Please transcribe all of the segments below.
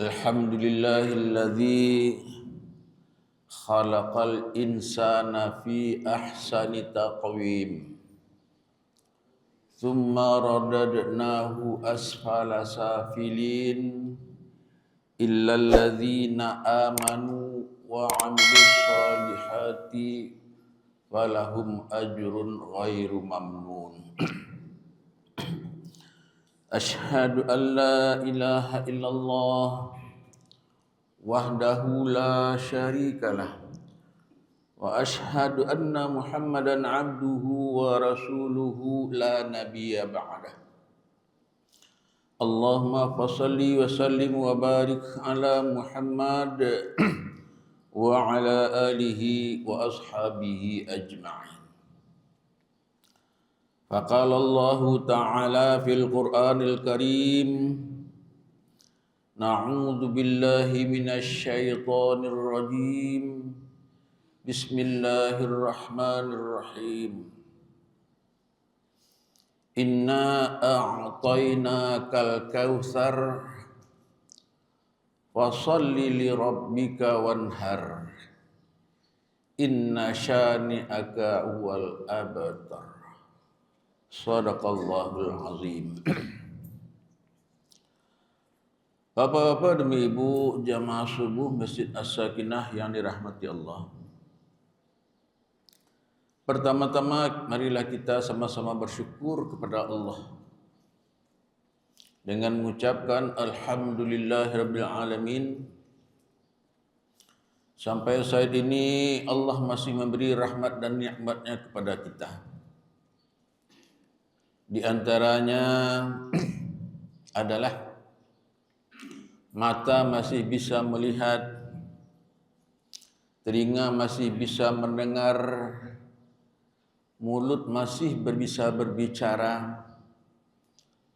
الحمد لله الذي خلق الإنسان في أحسن تقويم ثم رددناه أسفل سافلين إلا الذين آمنوا وعملوا الصالحات فلهم أجر غير ممنون أشهد أن لا إله إلا الله وحده لا شريك له وأشهد أن محمدا عبده ورسوله لا نبي بعده. اللهم فصل وسلم وبارك على محمد وعلى آله وأصحابه أجمعين. فقال الله تعالى في القرآن الكريم نعوذ بالله من الشيطان الرجيم. بسم الله الرحمن الرحيم. إنا أعطيناك الكوثر فصل لربك وانهر. إن شانئك هو الأبتر. Sadaqallahul azim. Bapak-bapak demi ibu jamaah subuh Masjid As-Sakinah yang dirahmati Allah. Pertama-tama marilah kita sama-sama bersyukur kepada Allah dengan mengucapkan alhamdulillahirabbil Sampai saat ini Allah masih memberi rahmat dan nikmatnya kepada kita. Di antaranya adalah mata masih bisa melihat, telinga masih bisa mendengar, mulut masih bisa berbicara,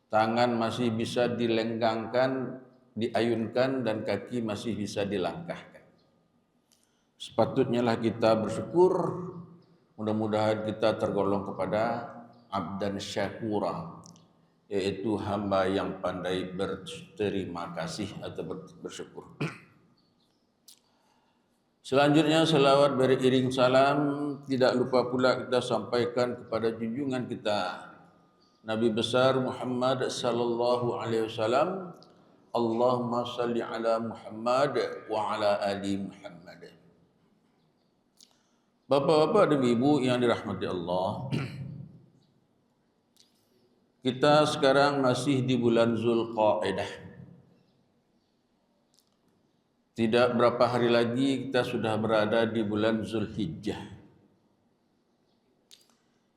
tangan masih bisa dilenggangkan, diayunkan dan kaki masih bisa dilangkahkan. Sepatutnya lah kita bersyukur, mudah-mudahan kita tergolong kepada abdan syakura yaitu hamba yang pandai berterima kasih atau bersyukur. Selanjutnya selawat beriring salam tidak lupa pula kita sampaikan kepada junjungan kita Nabi besar Muhammad sallallahu alaihi wasallam Allahumma salli ala Muhammad wa ala ali Muhammad. Bapak-bapak dan ibu yang dirahmati Allah, kita sekarang masih di bulan Zulqa'dah. Tidak berapa hari lagi kita sudah berada di bulan Zulhijjah.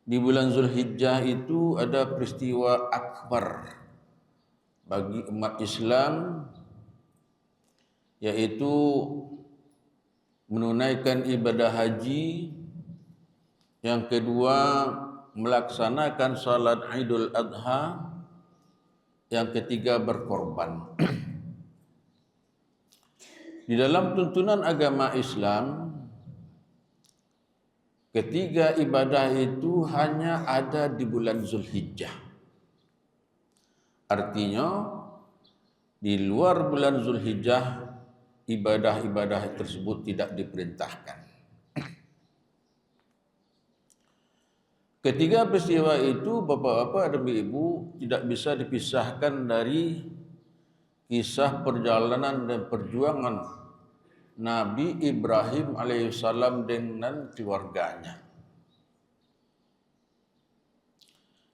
Di bulan Zulhijjah itu ada peristiwa akbar bagi umat Islam yaitu menunaikan ibadah haji yang kedua melaksanakan salat Idul Adha yang ketiga berkorban. Di dalam tuntunan agama Islam ketiga ibadah itu hanya ada di bulan Zulhijjah. Artinya di luar bulan Zulhijjah ibadah-ibadah tersebut tidak diperintahkan. Ketiga peristiwa itu bapak-bapak dan ibu tidak bisa dipisahkan dari kisah perjalanan dan perjuangan Nabi Ibrahim alaihissalam dengan keluarganya.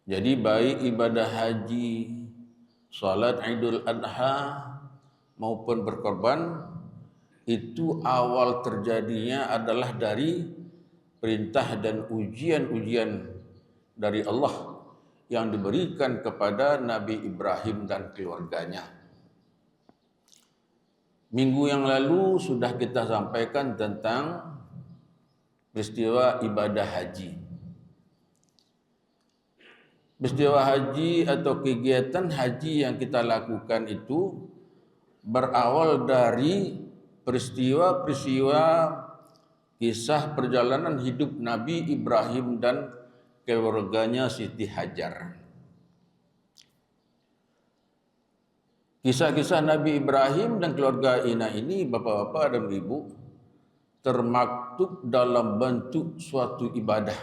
Jadi baik ibadah haji, salat Idul Adha maupun berkorban itu awal terjadinya adalah dari perintah dan ujian-ujian dari Allah yang diberikan kepada Nabi Ibrahim dan keluarganya. Minggu yang lalu sudah kita sampaikan tentang peristiwa ibadah haji. Peristiwa haji atau kegiatan haji yang kita lakukan itu berawal dari peristiwa-peristiwa kisah perjalanan hidup Nabi Ibrahim dan keluarganya Siti Hajar. Kisah-kisah Nabi Ibrahim dan keluarga Ina ini, bapa-bapa dan ibu, termaktub dalam bentuk suatu ibadah.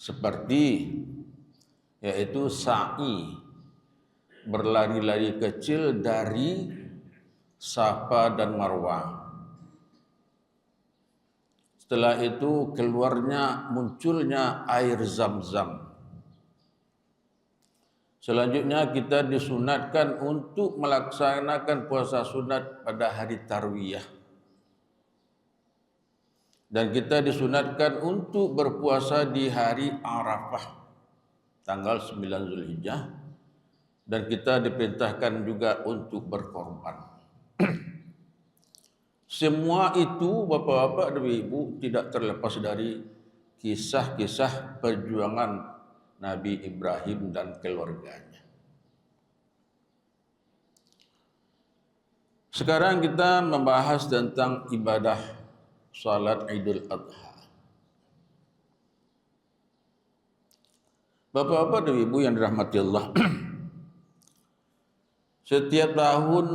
Seperti yaitu sa'i berlari-lari kecil dari Safa dan Marwah. Setelah itu keluarnya munculnya air zam-zam. Selanjutnya kita disunatkan untuk melaksanakan puasa sunat pada hari Tarwiyah. Dan kita disunatkan untuk berpuasa di hari Arafah tanggal 9 Zulhijjah dan kita diperintahkan juga untuk berkorban. Semua itu bapak-bapak dan ibu tidak terlepas dari kisah-kisah perjuangan Nabi Ibrahim dan keluarganya. Sekarang kita membahas tentang ibadah salat Idul Adha. Bapak-bapak dan ibu yang dirahmati Allah. Setiap tahun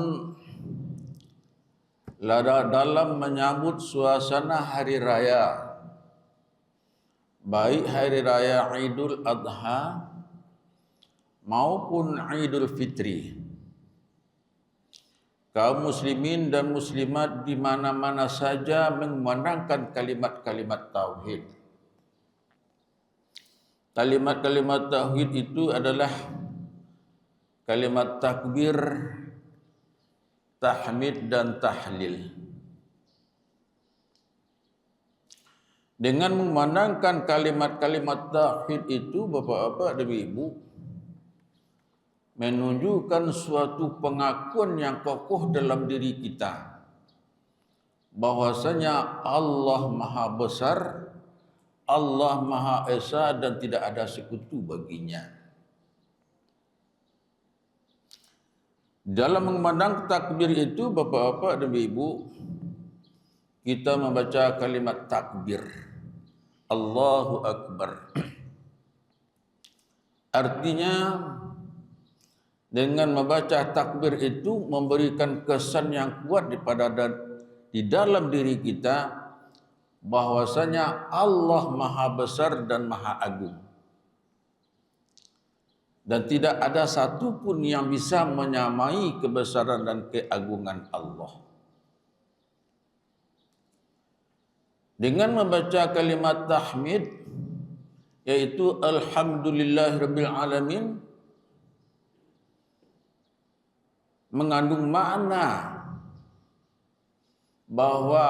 dalam menyambut suasana hari raya baik hari raya Idul Adha maupun Idul Fitri. Kaum muslimin dan muslimat di mana-mana saja mengumandangkan kalimat-kalimat tauhid. Kalimat-kalimat tauhid itu adalah kalimat takbir, tahmid dan tahlil. Dengan memandangkan kalimat-kalimat tauhid itu Bapak-bapak dan Ibu menunjukkan suatu pengakuan yang kokoh dalam diri kita bahwasanya Allah Maha Besar, Allah Maha Esa dan tidak ada sekutu baginya. Dalam memandang takbir itu Bapak-bapak dan Ibu kita membaca kalimat takbir. Allahu Akbar. Artinya dengan membaca takbir itu memberikan kesan yang kuat di dalam diri kita bahwasanya Allah Maha Besar dan Maha Agung. Dan tidak ada satu pun yang bisa menyamai kebesaran dan keagungan Allah. dengan membaca kalimat tahmid yaitu alhamdulillahirabbil alamin mengandung makna bahwa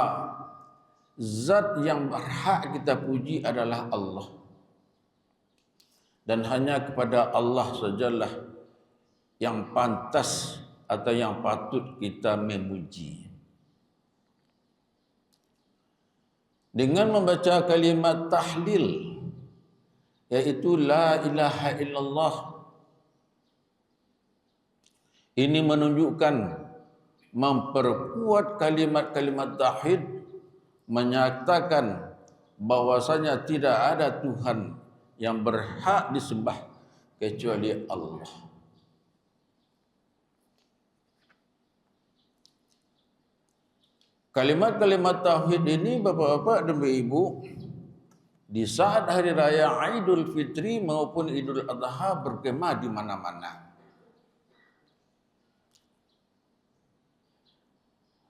zat yang berhak kita puji adalah Allah dan hanya kepada Allah sajalah yang pantas atau yang patut kita memuji. dengan membaca kalimat tahlil yaitu la ilaha illallah ini menunjukkan memperkuat kalimat-kalimat tauhid menyatakan bahwasanya tidak ada Tuhan yang berhak disembah kecuali Allah. Kalimat-kalimat tauhid ini Bapak-bapak dan Ibu di saat hari raya Idul Fitri maupun Idul Adha berkemah di mana-mana.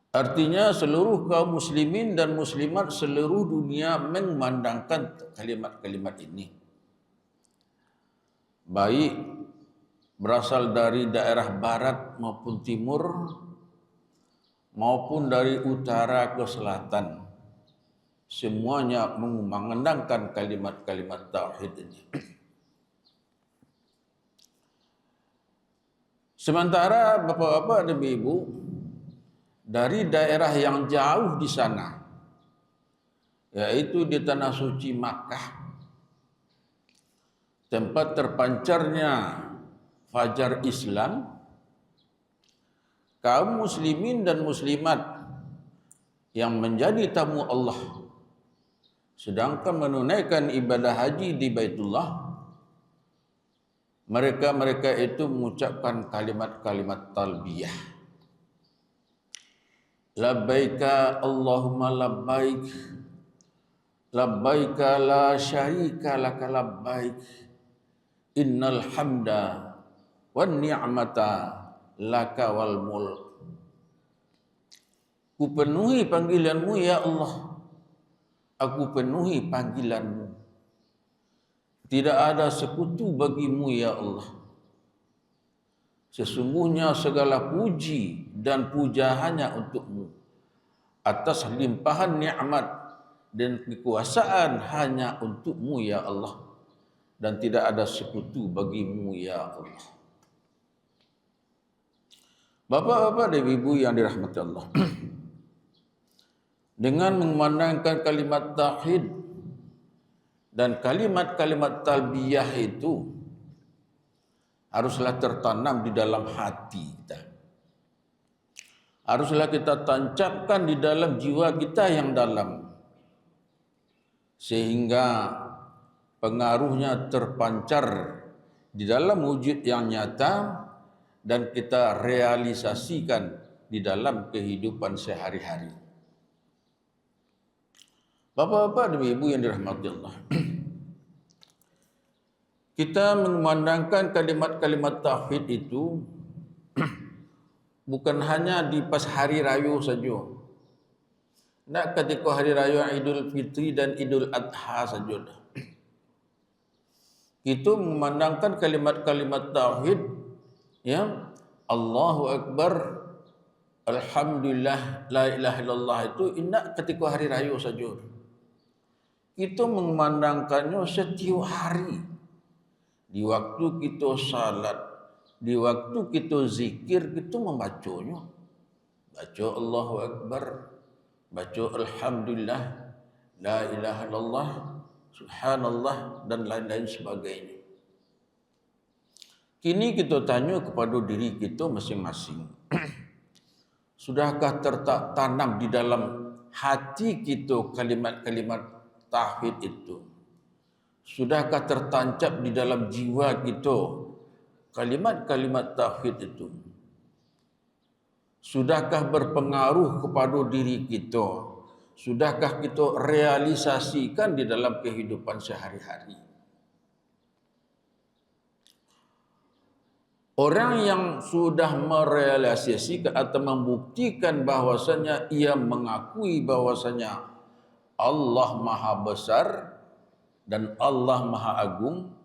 Artinya seluruh kaum muslimin dan muslimat seluruh dunia memandangkan kalimat-kalimat ini. Baik berasal dari daerah barat maupun timur, maupun dari utara ke selatan semuanya mengendangkan kalimat-kalimat tauhid ini. Sementara bapak-bapak dan ibu dari daerah yang jauh di sana yaitu di tanah suci Makkah tempat terpancarnya fajar Islam kaum muslimin dan muslimat yang menjadi tamu Allah. Sedangkan menunaikan ibadah haji di Baitullah mereka-mereka itu mengucapkan kalimat-kalimat talbiyah. Labbaika allahumma labbaik labbaika la syarika laka labbaik innal hamda wan ni'mata laka wal mulk Ku penuhi panggilanmu ya Allah. Aku penuhi panggilanmu. Tidak ada sekutu bagimu ya Allah. Sesungguhnya segala puji dan puja hanya untukmu. Atas limpahan nikmat dan kekuasaan hanya untukmu ya Allah. Dan tidak ada sekutu bagimu ya Allah. Bapak-bapak dan ibu yang dirahmati Allah. dengan memandangkan kalimat tauhid dan kalimat-kalimat talbiyah itu haruslah tertanam di dalam hati kita. Haruslah kita tancapkan di dalam jiwa kita yang dalam. Sehingga pengaruhnya terpancar di dalam wujud yang nyata dan kita realisasikan di dalam kehidupan sehari-hari. Bapak-bapak dan ibu yang dirahmati Allah. Kita memandangkan kalimat-kalimat tauhid itu bukan hanya di pas hari raya saja. Nak ketika hari raya Idul Fitri dan Idul Adha saja. Kita memandangkan kalimat-kalimat tauhid ya Allahu Akbar Alhamdulillah la ilaha illallah itu indah ketika hari raya saja kita memandangkannya setiap hari. Di waktu kita salat, di waktu kita zikir, kita membacanya. Baca Allahu Akbar, baca Alhamdulillah, La ilaha illallah, Subhanallah dan lain-lain sebagainya. Kini kita tanya kepada diri kita masing-masing. Sudahkah tertanam di dalam hati kita kalimat-kalimat tauhid itu sudahkah tertancap di dalam jiwa kita kalimat-kalimat tauhid itu sudahkah berpengaruh kepada diri kita sudahkah kita realisasikan di dalam kehidupan sehari-hari Orang yang sudah merealisasikan atau membuktikan bahwasanya ia mengakui bahwasanya Allah Maha Besar dan Allah Maha Agung.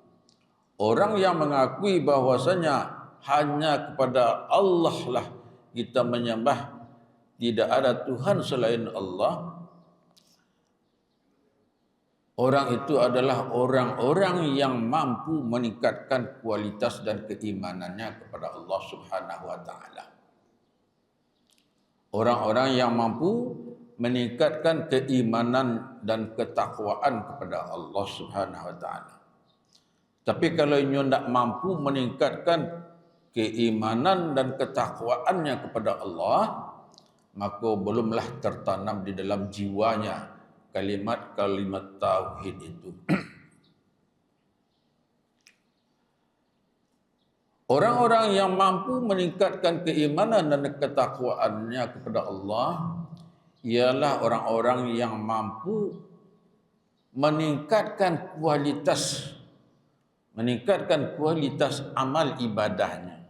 Orang yang mengakui bahwasanya hanya kepada Allah lah kita menyembah, tidak ada Tuhan selain Allah. Orang itu adalah orang-orang yang mampu meningkatkan kualitas dan keimanannya kepada Allah Subhanahu wa taala. Orang-orang yang mampu meningkatkan keimanan dan ketakwaan kepada Allah Subhanahu wa taala. Tapi kalau nyo tidak mampu meningkatkan keimanan dan ketakwaannya kepada Allah, maka belumlah tertanam di dalam jiwanya kalimat-kalimat tauhid itu. Orang-orang yang mampu meningkatkan keimanan dan ketakwaannya kepada Allah, ialah orang-orang yang mampu meningkatkan kualitas meningkatkan kualitas amal ibadahnya.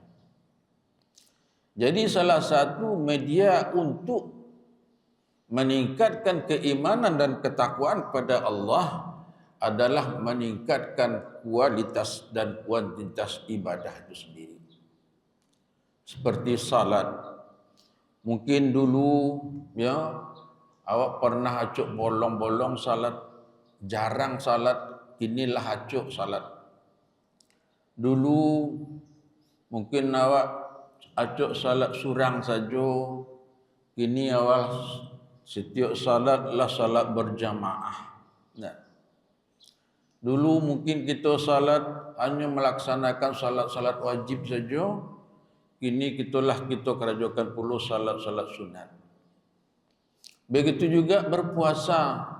Jadi salah satu media untuk meningkatkan keimanan dan ketakwaan kepada Allah adalah meningkatkan kualitas dan kuantitas ibadah itu sendiri. Seperti salat, Mungkin dulu ya awak pernah acuk bolong-bolong salat, jarang salat, inilah acuk salat. Dulu mungkin awak acuk salat surang saja, kini awak setiap salat lah salat berjamaah. Nah. Dulu mungkin kita salat hanya melaksanakan salat-salat wajib saja, Kini kitalah kita kerajakan puluh salat-salat sunat. Begitu juga berpuasa.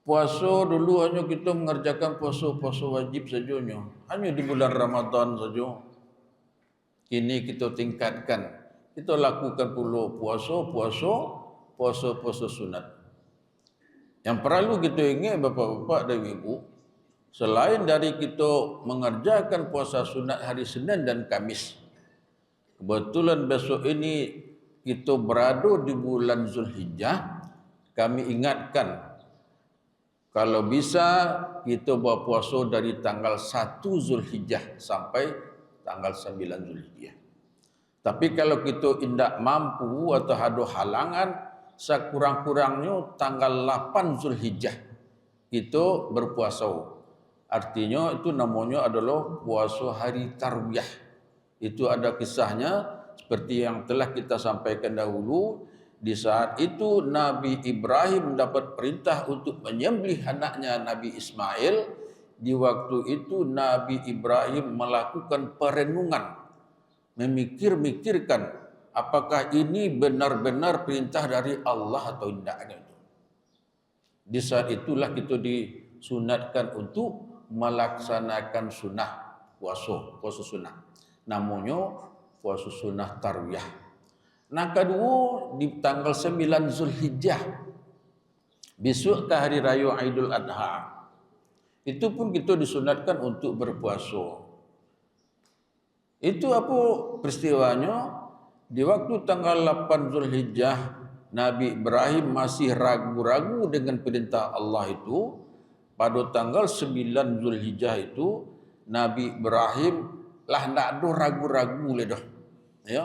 Puasa dulu hanya kita mengerjakan puasa-puasa wajib saja Hanya di bulan Ramadan saja. Kini kita tingkatkan. Kita lakukan pula puasa-puasa, puasa-puasa sunat. Yang perlu kita ingat bapak-bapak dan ibu, selain dari kita mengerjakan puasa sunat hari Senin dan Kamis, kebetulan besok ini kita berada di bulan Zulhijjah, kami ingatkan kalau bisa kita berpuasa dari tanggal 1 Zulhijjah sampai tanggal 9 Zulhijjah. Tapi kalau kita tidak mampu atau ada halangan, sekurang-kurangnya tanggal 8 Zulhijjah kita berpuasa. Artinya itu namanya adalah puasa hari Tarwiyah. Itu ada kisahnya seperti yang telah kita sampaikan dahulu di saat itu Nabi Ibrahim mendapat perintah untuk menyembelih anaknya Nabi Ismail. Di waktu itu Nabi Ibrahim melakukan perenungan. Memikir-mikirkan apakah ini benar-benar perintah dari Allah atau tidak. Di saat itulah kita disunatkan untuk melaksanakan sunnah puasa, puasa sunnah. Namanya puasa sunnah tarwiyah. Nah kedua di tanggal 9 Zulhijjah besok ke hari raya Aidul Adha itu pun kita disunatkan untuk berpuasa. Itu apa peristiwanya? Di waktu tanggal 8 Zulhijjah Nabi Ibrahim masih ragu-ragu dengan perintah Allah itu pada tanggal 9 Zulhijjah itu Nabi Ibrahim lah tidak ada ragu-ragu le dah. Ya,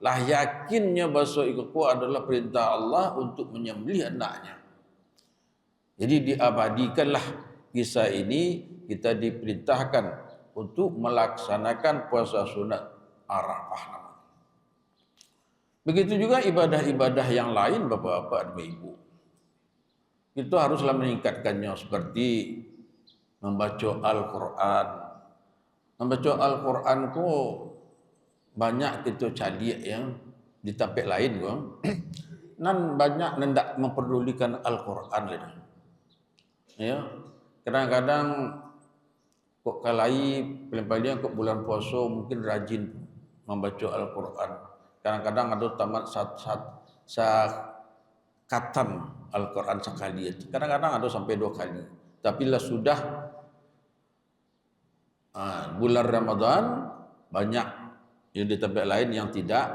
lah yakinnya bahasa itu adalah perintah Allah untuk menyembelih anaknya. Jadi diabadikanlah kisah ini kita diperintahkan untuk melaksanakan puasa sunat Arafah. Begitu juga ibadah-ibadah yang lain Bapak-bapak dan Ibu. Kita haruslah meningkatkannya seperti membaca Al-Quran. Membaca Al-Quran ku banyak kita cari yang di tempat lain gua nan banyak nendak memperdulikan Al-Quran lagi. Ya. Kadang-kadang kok kalai paling-paling kok bulan puasa mungkin rajin membaca Al-Quran. Kadang-kadang ada tamat sat sat sa katam Al-Quran sekali. Kadang-kadang ada sampai dua kali. Tapi lah sudah uh, bulan Ramadan banyak yang di tempat lain yang tidak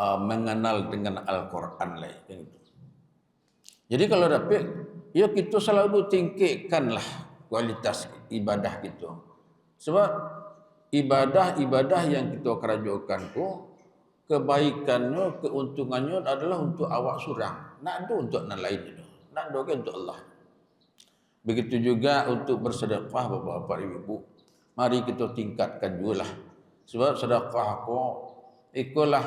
uh, mengenal dengan Al-Quran lain. Jadi kalau dapat, ya kita selalu tingkatkanlah kualitas ibadah kita. Sebab ibadah-ibadah yang kita kerjakan itu kebaikannya, keuntungannya adalah untuk awak surang. Nak ada untuk yang lain itu. Nak ada untuk Allah. Begitu juga untuk bersedekah Bapak-bapak Ibu. Mari kita tingkatkan juga lah sebab sedekah aku ikulah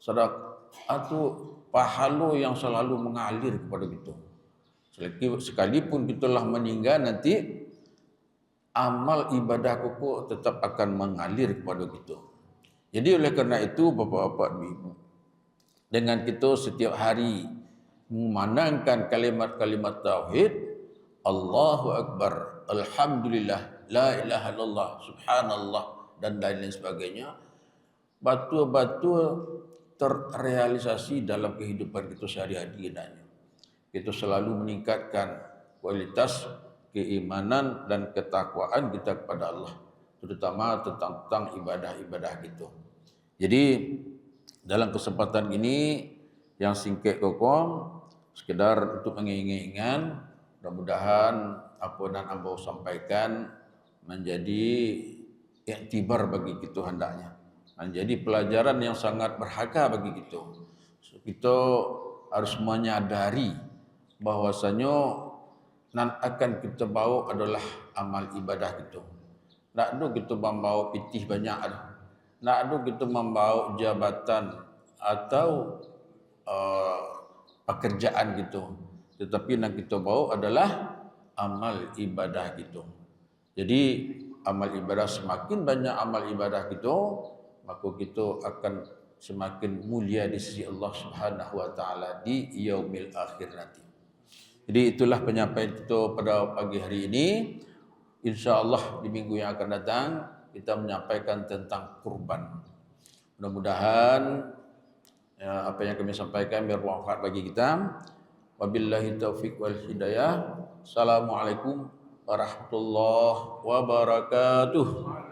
sedekah itu pahala yang selalu mengalir kepada kita. Sekalipun kita telah meninggal nanti amal ibadah kuku tetap akan mengalir kepada kita. Jadi oleh kerana itu Bapak-bapak Ibu dengan kita setiap hari memandangkan kalimat-kalimat tauhid Allahu akbar alhamdulillah la ilaha illallah subhanallah dan lain-lain sebagainya batu-batu terrealisasi dalam kehidupan kita sehari-hari kita selalu meningkatkan kualitas keimanan dan ketakwaan kita kepada Allah terutama tentang, tentang ibadah-ibadah kita jadi dalam kesempatan ini yang singkat kokong sekedar untuk mengingat-ingat mudah-mudahan apa yang Anda sampaikan menjadi iktibar bagi kita hendaknya. Jadi pelajaran yang sangat berharga bagi kita. Kita harus menyadari bahwasanya nan akan kita bawa adalah amal ibadah kita. Nak ada kita membawa pitih banyak ada. Nak ada kita membawa jabatan atau uh, pekerjaan gitu. Tetapi yang kita bawa adalah amal ibadah gitu. Jadi amal ibadah semakin banyak amal ibadah kita maka kita akan semakin mulia di sisi Allah Subhanahu wa taala di yaumil akhir nanti. Jadi itulah penyampaian kita pada pagi hari ini. InsyaAllah di minggu yang akan datang kita menyampaikan tentang kurban. Mudah-mudahan ya, apa yang kami sampaikan bermanfaat bagi kita. Wabillahi taufiq wal hidayah. Assalamualaikum warahmatullahi wabarakatuh.